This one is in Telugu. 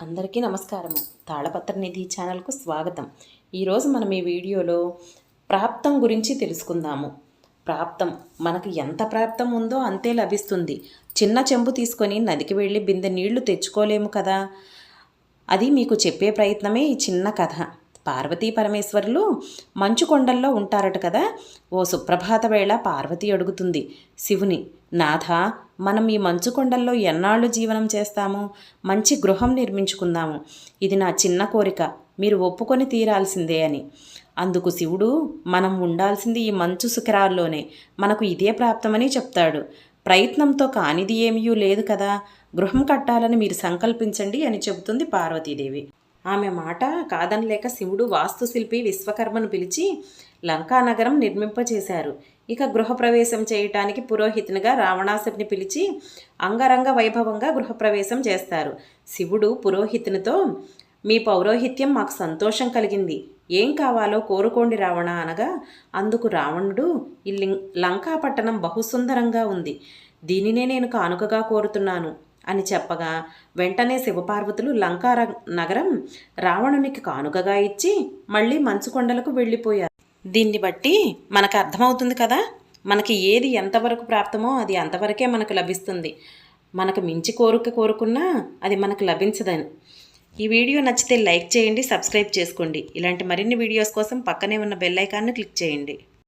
అందరికీ నమస్కారము. తాళపత్ర నిధి ఛానల్కు స్వాగతం. ఈరోజు మనం ఈ వీడియోలో ప్రాప్తం గురించి తెలుసుకుందాము. ప్రాప్తం మనకు ఎంత ప్రాప్తం ఉందో అంతే లభిస్తుంది. చిన్న చెంబు తీసుకొని నదికి వెళ్ళి బిందె నీళ్ళు తెచ్చుకోలేము కదా? అది మీకు చెప్పే ప్రయత్నమే ఈ చిన్న కథ. పార్వతీ పరమేశ్వరులు మంచు కొండల్లో ఉంటారట కదా? ఓ సుప్రభాత వేళ పార్వతి అడుగుతుంది శివుని నాథ మనం ఈ మంచు కొండల్లో ఎన్నాళ్ళు జీవనం చేస్తాము? మంచి గృహం నిర్మించుకుందాము. ఇది నా చిన్న కోరిక మీరు ఒప్పుకొని తీరాల్సిందే అని. అందుకు శివుడు మనం ఉండాల్సింది ఈ మంచు శిఖరాల్లోనే మనకు ఇదే ప్రాప్తమని చెప్తాడు. ప్రయత్నంతో కానిది ఏమీ లేదు కదా. గృహం కట్టాలని మీరు సంకల్పించండి అని చెబుతుంది పార్వతీదేవి. ఆమె మాట కాదనలేక శివుడు వాస్తుశిల్పి విశ్వకర్మను పిలిచి లంకానగరం నిర్మింపచేశారు. ఇక గృహప్రవేశం చేయటానికి పురోహితునిగా రావణాసుని పిలిచి అంగరంగ వైభవంగా గృహప్రవేశం చేస్తారు. శివుడు పురోహితునితో మీ పౌరోహిత్యం మాకు సంతోషం కలిగింది. ఏం కావాలో కోరుకోండి రావణ అనగా అందుకు రావణుడు ఈ లంకాపట్టణం బహుసుందరంగా ఉంది. దీనినే నేను కానుకగా కోరుతున్నాను. అని చెప్పగా వెంటనే శివపార్వతులు లంకా నగరం రావణునికి కానుకగా ఇచ్చి మళ్ళీ మంచుకొండలకు వెళ్ళిపోయారు. దీన్ని బట్టి మనకు అర్థమవుతుంది కదా? మనకి ఏది ఎంతవరకు ప్రాప్తమో అది అంతవరకే మనకు లభిస్తుంది. మనకు మించి కోరిక కోరుకున్నా అది మనకు లభించదని. ఈ వీడియో నచ్చితే లైక్ చేయండి సబ్స్క్రైబ్ చేసుకోండి. ఇలాంటి మరిన్ని వీడియోస్ కోసం పక్కనే ఉన్న బెల్ ఐకాన్ను క్లిక్ చేయండి.